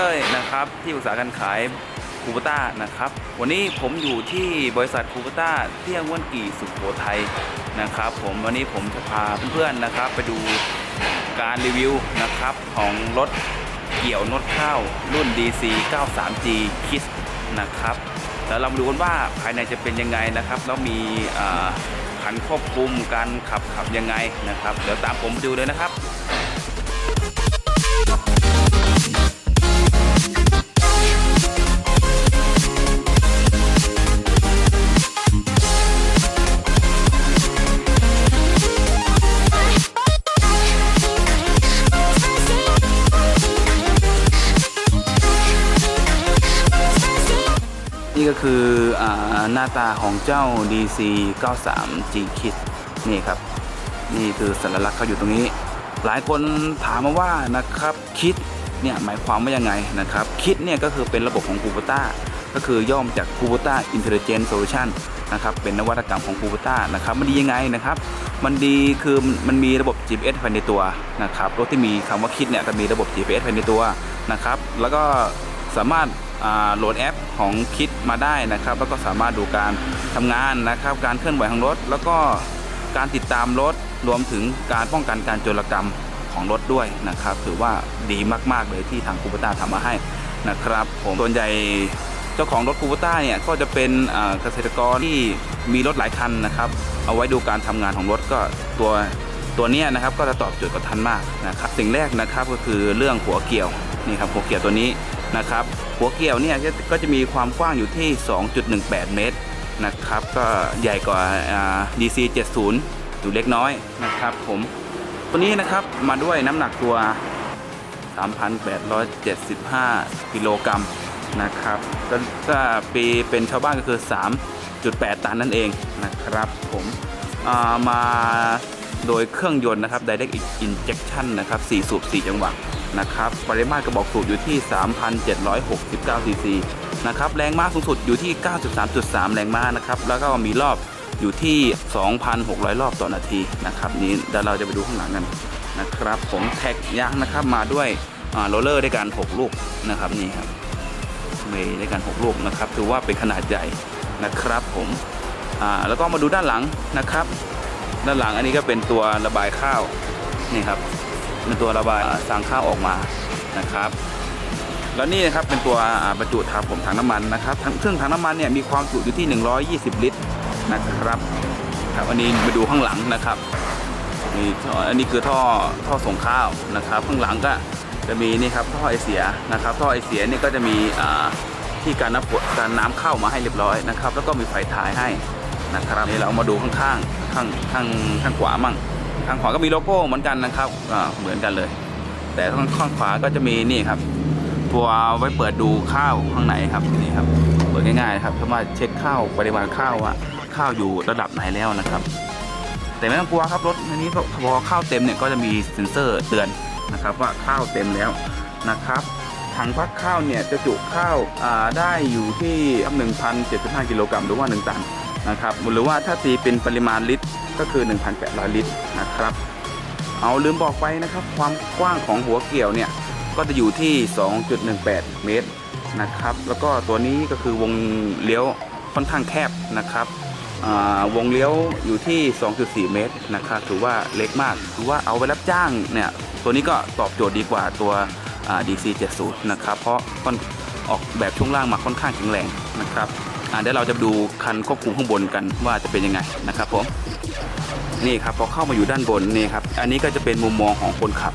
ต้ยนะครับที่ปรึกษาการขายคูปต้านะครับวันนี้ผมอยู่ที่บริษัทคูปต้าเที่ยงว่นกี่สุโขทัยนะครับผมวันนี้ผมจะพาเพื่อนๆนะครับ ไปดูการรีวิวนะครับของรถเกี่ยวนดข้าวรุ่น DC 93G Kiss นะครับแล้วเรามาดูกันว่าภายในจะเป็นยังไงนะครับแล้วมีขันควบคุมการขับขับยังไงนะครับ เดี๋ยวตามผมไปดูเลยนะครับ คืออหน้าตาของเจ้า DC 93 G Kit นี่ครับ นี่คือสัญลักษณ์เขาอยู่ตรงนี้ หลายคนถามมาว่านะครับคิดเนี่ยหมายความว่ายังไงนะครับ คิดเนี่ยก็คือเป็นระบบของ k u b e r t a ก็คือย่อมาจาก k u b e r t a Intelligent Solution นะครับเป็นนวัตกรรมของ k u b e r t a นะครับมันดียังไงนะครับ มันดีคือมันมีระบบ GPS ภายในตัวนะครับรถที่มีคำว่าคิดเนี่ยจะมีระบบ GPS ภายในตัวนะครับ แล้วก็สามารถ โหลดแอปของคิดมาได้นะครับ แล้วก็สามารถดูการทำงานนะครับ การเคลื่อนไหวของรถ แล้วก็การติดตามรถรวมถึงการป้องกันการโจรกรรมของรถด้วยนะครับ ถือว่าดีมากๆเลยที่ทางคูปต้าทำมาให้นะครับ ผมส่วนใหญ่เจ้าของรถคูปต้าเนี่ยก็จะเป็นเกษตรกรที่มีรถหลายคันนะครับ เอาไว้ดูการทำงานของรถก็ตัวตัวนี้นะครับก็จะตอบโจทย์กับท่านมากนะครับสิ่งแรกนะครับก็คือเรื่องหัวเกี่ยวนี่ครับหัวเกี่ยวตัวนี้ นะครับหัวเกี่ยวเนี่ยก็จะมีความกว้างอยู่ที่ 2.18 เมตรนะครับก็ใหญ่กว่า DC 70อยู่เล็กน้อยนะครับผมตัวนี้นะครับมาด้วยน้ำหนักตัว 3,875 กิโลกรัมนะครับก็ถ้าปีเป็นชาวบ้านก็คือ 3.8 ตันนั่นเองนะครับผมามาโดยเครื่องยนต์นะครับ Direct Injection นะครับ 4 สูบ 4 จังหวะ นะครับ ปริมาตรกระบอกสูบอยู่ที่ 3,769ซีซีนะครับ แรงม้าสูงสุดอยู่ที่ 93.3 แรงม้านะครับ แล้วก็มีรอบอยู่ที่ 2,600 รอบต่อนาทีนะครับ นี้เดี๋ยวเราจะไปดูข้างหลังกันนะครับ ผมแท็กยางนะครับมาด้วยโรลเลอร์ด้วยกัน 6 ลูกนะครับนี่ครับเมย์ด้วยกัน 6 ลูกนะครับ ถือว่าเป็นขนาดใหญ่นะครับผมแล้วก็มาดูด้านหลังนะครับ ด้านหลังอันนี้ก็เป็นตัวระบายข้าวนี่ครับ เป็นตัวระบายอ่าสางข้าวออกมานะครับ แล้วนี่นะครับเป็นตัวบรรจุถังผมถังน้ำมันนะครับทั้งเครื่องถังน้ำมันเนี่ยมีความจุอยู่ที่ 120 ลิตรนะครับครับอันนี้มาดูข้างหลังนะครับนี่อันนี้คือท่อท่อส่งข้าวนะครับ ข้างหลังก็จะมีนี่ครับท่อไอเสียนะครับ ท่อไอเสียนี่ก็จะมีที่การน้ำฝนการน้ำเข้ามาให้เรียบร้อยนะครับ แล้วก็มีไฟท้ายให้นะครับนี่เรามาดูข้างๆข้างข้างข้างขวามั่ง ข้างขวาก็มีโลโก้เหมือนกันนะครับเหมือนกันเลย แต่ข้างข้างขวาก็จะมีนี่ครับ ตัวไว้เปิดดูข้าวข้างในครับนี่ครับเปิดง่ายๆครับสามาเช็คข้าวปริมาณข้าวว่าข้าวอยู่ระดับไหนแล้วนะครับ แต่ไม่ต้องกลัวครับรถอันนี้พอข้าวเต็มเนี่ยก็จะมีเซ็นเซอร์เตือนนะครับว่าข้าวเต็มแล้วนะครับถังพักข้าวเนี่ยจะจุข้าวได้อยู่ที่1,075กิโลกรัมหรือว่า1ตัน นะครับหรือว่าถ้าตีเป็นปริมาณลิตรก็คือ 1,800 ลิตรนะครับ เอาลืมบอกไปนะครับ ความกว้างของหัวเกี่ยวเนี่ย ก็จะอยู่ที่ 2.18 เมตรนะครับ แล้วก็ตัวนี้ก็คือวงเลี้ยวค่อนข้างแคบนะครับวงเลี้ยวอยู่ที่ 2.4 เมตรนะครับถือว่าเล็กมากถือว่าเอาไปรับจ้างเนี่ยตัวนี้ก็ตอบโจทย์ดีกว่าตัว DC 70นะครับเพราะออกแบบช่วงล่างมาค่อนข้างแข็งแรงนะครับ เดี๋ยวเราจะดูคันควบคุมข้างบนกันว่าจะเป็นยังไงนะครับผมนี่ครับพอเข้ามาอยู่ด้านบนนี่ครับอันนี้ก็จะเป็นมุมมองของคนขับ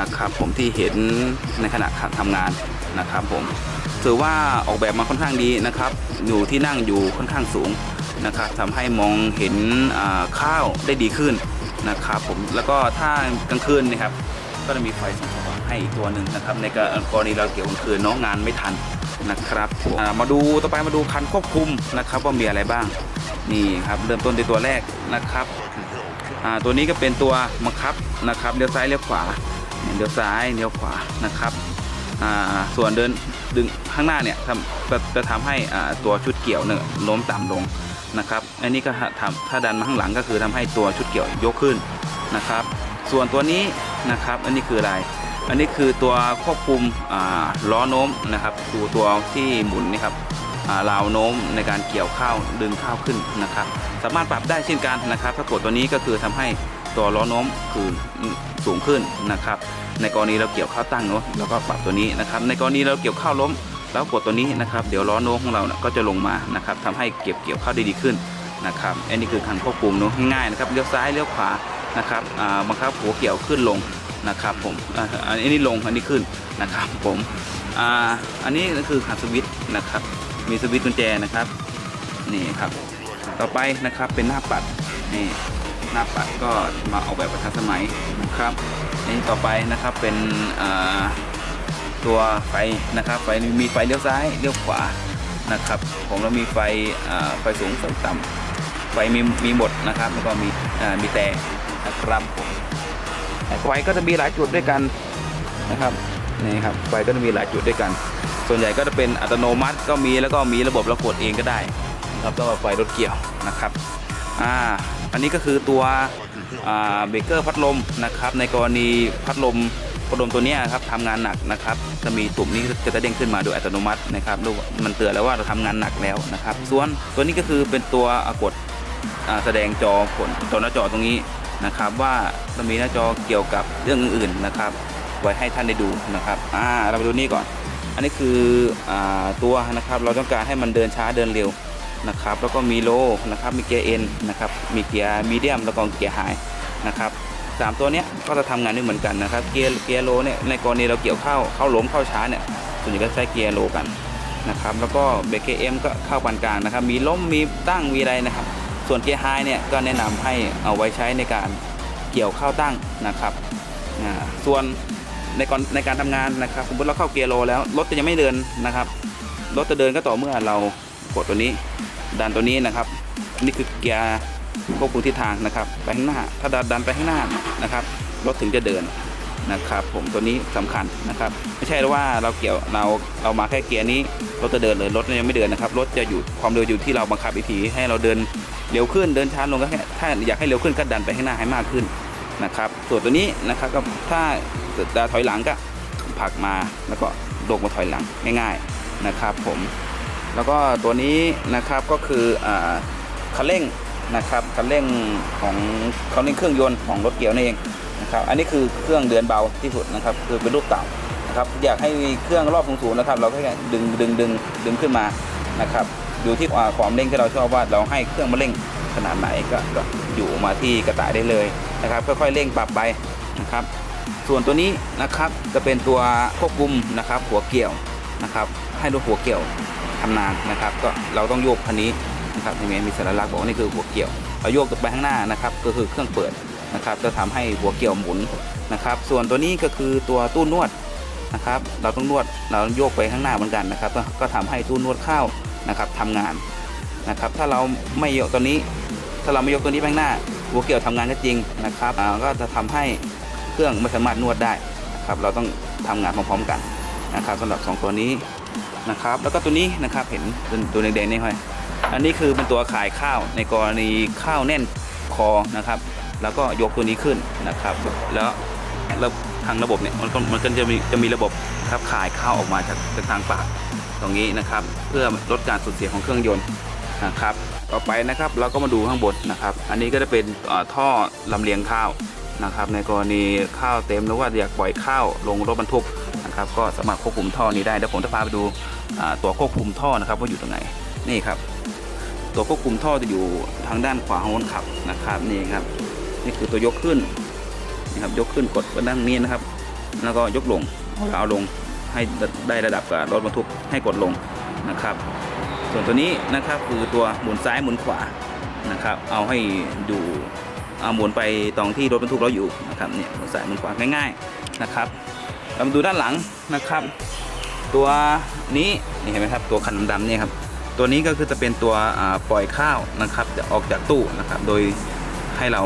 นะครับผมที่เห็นในขณะทำงานนะครับผมถือว่าออกแบบมาค่อนข้างดีนะครับอยู่ที่นั่งอยู่ค่อนข้างสูงนะครับทำให้มองเห็นข้าวได้ดีขึ้นนะครับผมแล้วก็ถ้ากลางคืนนะครับก็จะมีไฟส่อง ให้อีกตัวหนึ่งนะครับ ในกรณีเราเกี่ยวกลางคืนน้องงานไม่ทันนะครับมาดูต่อไปมาดูคันควบคุมนะครับ ว่ามีอะไรบ้างนี่ครับเริ่มต้นที่ตัวแรกนะครับตัวนี้ก็เป็นตัวบังคับนะครับเลี้ยวซ้ายเลี้ยวขวาเนี่ยเลี้ยวซ้ายเลี้ยวขวานะครับส่วนเดินดึงข้างหน้าเนี่ยทำจะจะทำให้ตัวชุดเกี่ยวเนี่ยโน้มต่ำลงนะครับอันนี้ก็ทำถ้าดันมาข้างหลังก็คือทำให้ตัวชุดเกี่ยวยกขึ้นนะครับ ส่วนตัวนี้นะครับ อันนี้คืออะไร อันนี้คือตัวควบคุมล้อโน้มนะครับตัวตัวที่หมุนนี่ครับอ่าราวโน้มในการเกี่ยวข้าวดึงข้าวขึ้นนะครับ สามารถปรับได้เช่นกันนะครับ ถ้ากดตัวนี้ก็คือทำให้ตัวล้อโน้มคือสูงขึ้นนะครับ ในกรณีเราเกี่ยวข้าวตั้งเนาะเราก็ปรับตัวนี้นะครับ ในกรณีเราเกี่ยวข้าวล้มแล้วกดตัวนี้นะครับ เดี๋ยวล้อโน้มของเราก็จะลงมานะครับทำให้เก็บเกี่ยวข้าวได้ดีขึ้นนะครับอันนี้คือการควบคุมเนาะง่ายๆนะครับเลี้ยวซ้ายเลี้ยวขวานะครับบังคับหัวเกี่ยวขึ้นลง นะครับผมอันนี้ลงอันนี้ขึ้นนะครับผมอ่าอันนี้ก็คือขันสวิตช์นะครับ มีสวิตช์กุญแจนะครับนี่ครับต่อไปนะครับเป็นหน้าปัดนี่หน้าปัดก็มาออกแบบประทับสมัยนะครับอันนี้ต่อไปนะครับเป็นอ่าตัวไฟนะครับไฟมีไฟเลี้ยวซ้ายเลี้ยวขวานะครับผมแล้วมีไฟไฟสูงไฟต่ำไฟมีมีหมดนะครับแล้วก็มีมีแต่นะครับผม ไฟก็จะมีหลายจุดด้วยกันนะครับนี่ครับไฟก็จะมีหลายจุดด้วยกัน ส่วนใหญ่ก็จะเป็นอัตโนมัติก็มีแล้วก็มีระบบเรากดเองก็ได้นะครับสำหรับไฟรถเกี่ยวนะครับอ่าอันนี้ก็คือตัวเบรกเกอร์พัดลมนะครับในกรณีพัดลมพัดลมตัวนี้ครับทำงานหนักนะครับจะมีตุ่มนี้จะเด้งขึ้นมาโดยอัตโนมัตินะครับมันเตือนแล้วว่าเราทำงานหนักแล้วนะครับ ส่วนตัวนี้ก็คือเป็นตัวกดแสดงจอผลตัวหน้าจอตรงนี้ นะครับว่าจะมีหน้าจอเกี่ยวกับเรื่องอื่นๆนะครับ ไว้ให้ท่านได้ดูนะครับอ่าเราไปดูนี่ก่อน อันนี้คืออาตัวนะครับเราต้องการให้มันเดินช้าเดินเร็วนะครับ แล้วก็มีโลนะครับมีเกียร์เอ็นนะครับมีเกียร์มีเดียมแล้วก็เกียร์ไฮนะครับสามตัวเนี้ยก็จะทำงานด้วยเหมือนกันนะครับเกียร์เกียร์โลเนี่ยในกรณีเราเกี่ยวเข้าเข้าล้มเข้าช้าเนี่ยส่วนใหญ่ก็ใช้เกียร์โลกันนะครับแล้วก็เบรกเอ็มก็เข้าปานกลางนะครับ มีล้มมีตั้งมีอะไรนะครับ ส่วนเกียร์ไฮเนี่ยก็แนะนำให้เอาไว้ใช้ในการเกี่ยวเข้าตั้งนะครับส่วนในก่อนในการทำงานนะครับ สมมติเราเข้าเกียร์โลแล้วรถจะยังไม่เดินนะครับรถจะเดินก็ต่อเมื่อเรากดตัวนี้ดันตัวนี้นะครับ นี่คือเกียร์ควบคุมทิศทางนะครับ ไปข้างหน้า ถ้าดันดันไปข้างหน้านะครับรถถึงจะเดินนะครับ ผมตัวนี้สำคัญนะครับ ใช่ว่าเราเกี่ยวเราเรามาแค่เกียร์นี้รถจะเดินเลยรถยังไม่เดินนะครับรถจะอยู่ความเร็วอยู่ที่เราบังคับวิธีให้เราเดินเร็วขึ้นเดินช้าลงก็แค่ถ้าอยากให้เร็วขึ้นก็ดันไปข้างหน้าให้มากขึ้นนะครับส่วนตัวนี้นะครับก็ถ้าจะถอยหลังก็ผลักมาแล้วก็โดกมาถอยหลังง่ายๆนะครับผมแล้วก็ตัวนี้นะครับก็คือคันเร่งนะครับคันเร่งของคันเร่งเครื่องยนต์ของรถเกี่ยวนี่นเองนะครับอันนี้คือเครื่องเดือนเบาที่สุดนะครับคือเป็นรูปเต่า นะครับอยากให้เครื่องรอบสูงๆนะครับ เราแค่ดึงดึงดึงดึงขึ้นมานะครับอยู่ที่ความเร่งที่เราชอบว่าเราให้เครื่องมาเร่งขนาดไหนก็อยู่มาที่กระต่ายได้เลยนะครับค่อยๆเร่งปรับไปนะครับ ส่วนตัวนี้นะครับจะเป็นตัวควบคุมนะครับหัวเกี่ยวนะครับ ให้ดูหัวเกี่ยวทำนานนะครับ ก็เราต้องโยกคันนี้นะครับที่มีสัญลักษณ์บอกว่านี่คือหัวเกี่ยวเราโยกไปข้างหน้านะครับก็คือเครื่องเปิดนะครับ จะทำให้หัวเกี่ยวหมุนนะครับ ส่วนตัวนี้ก็คือตัวตู้นวด นะครับ เราต้องนวดเราโยกไปข้างหน้าเหมือนกันนะครับ ก็ก็ทำให้ตู้นวดข้าวนะครับทำงานนะครับ ถ้าเราไม่ยกตัวนี้ ถ้าเราไม่ยกตัวนี้ไปข้างหน้าหัวเกี่ยวทำงานก็จริงนะครับก็จะทำให้เครื่องไม่สามารถนวดได้นะครับ เราต้องทำงานพร้อมๆกันนะครับสำหรับสองตัวนี้นะครับ แล้วก็ตัวนี้นะครับเห็นตัวแดงๆนี่ห้อยอันนี้คือเป็นตัวขายข้าวในกรณีข้าวแน่นคอนะครับ แล้วก็ยกตัวนี้ขึ้นนะครับ แล้วแล้วางระบบเนี่ยมันก็มันก็จะมีจะมีระบบครับขายข้าวออกมาจากทางปากตรงนี้นะครับ เพื่อลดการสูญเสียของเครื่องยนต์นะครับ ต่อไปนะครับเราก็มาดูข้างบนนะครับ อันนี้ก็จะเป็นท่อลำเลียงข้าวนะครับ ในกรณีข้าวเต็มหรือว่าอยากปล่อยข้าวลงรถบรรทุกนะครับ ก็สามารถควบคุมท่อนี้ได้เดี๋ยวผมจะพาไปดูตัวควบคุมท่อนะครับว่าอยู่ตรงไหนนี่ครับ ตัวควบคุมท่อจะอยู่ทางด้านขวาของคนขับนะครับนี่ครับนี่คือตัวยกขึ้น นะครับ ยกขึ้นกดไปด้านนี้นะครับ แล้วก็ยกลงเอาลงให้ได้ระดับกับรถบรรทุกให้กดลงนะครับ ส่วนตัวนี้นะครับคือตัวหมุนซ้ายหมุนขวานะครับ เอาให้ดูเอาหมุนไปตรงที่รถบรรทุกเราอยู่นะครับเนี่ยหมุนซ้ายหมุนขวาง่ายๆนะครับเรามาดูด้านหลังนะครับ ตัวนี้นี่เห็นไหมครับตัวคันดำๆเนี่ยครับตัวนี้ก็คือจะเป็นตัวอ่าปล่อยข้าวนะครับ จะออกจากตู้นะครับ โดยให้เรา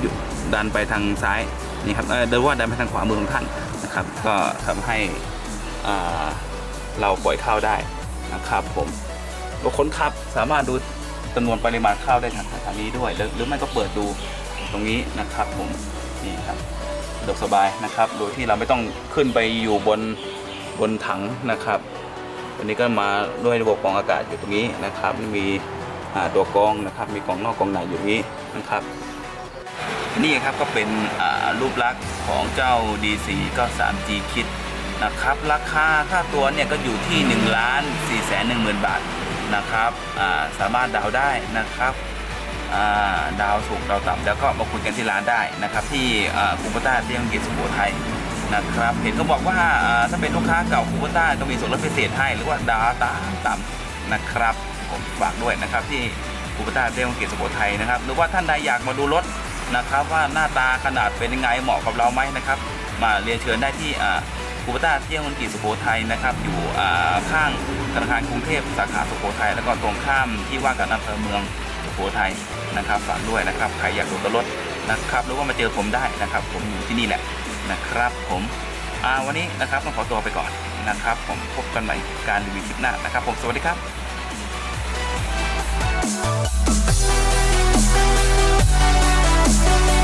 หยุ ดันไปทางซ้ายนี่ครับเดินว่าดันไปทางขวามือของท่านนะครับ ก็ทำให้เราปล่อยข้าวได้นะครับผมรถคนขับสามารถดูจำนวนปริมาณข้าวได้ทางทานี้ด้วย หรือไม่ก็เปิดดูตรงนี้นะครับผมนี่ครับสะดวกสบายนะครับโดยที่เราไม่ต้องขึ้นไปอยู่บนบนถังนะครับวันนี้ก็มาด้วยระบบกรองอากาศอยู่ตรงนี้นะครับมีตัวกรองนะครับมีกรองนอกกรองในอยู่นี้นะครับ นี่ครับก็เป็นรูปลักษณ์ของเจ้า D4 93G Kit นะครับ ราคาค่าตัวเนี่ยก็อยู่ที่1ล้าน4แสน1หมื่นบาทนะครับาสามารถดาวได้นะครับาดาวสูงดาวต่ำแล้วก็มาคุยกันที่ร้านได้นะครับ ที่คูปต้าเตี้ยงกิจสุโขทัยนะครับ เห็นเขาบอกว่าถ้าเป็นลูกค้าเก่าคูปต้าต้องมีส่วนลดพิเศษให้หรือว่าดาวต่ำต่ำนะครับผมฝากด้วยนะครับที่คูปต้าเตี้ยงกิจสุโขทัยนะครับ หรือว่าท่านใดอยากมาดูรถ นะครับว่าหน้าตาขนาดเป็นยังไงเหมาะกับเราไหมนะครับ มาเรียนเชิญได้ที่กูปต้าเที่ยงวันกีสุโขทัยนะครับ อยู่ข้างธนาคารกรุงเทพสาขาสุโขทัยแล้วก็ตรงข้ามที่ว่าการอำเภอเมืองสุโขทัยนะครับฝากด้วยนะครับใครอยากดูตัรถนะครับหรือว่ามาเจอผมได้นะครับ ผมอยู่ที่นี่แหละนะครับ ผมวันนี้นะครับต้องขอตัวไปก่อนนะครับ ผมพบกันใหม่การรีวิวคลิปหน้านะครับ ผมสวัสดีครับ Thank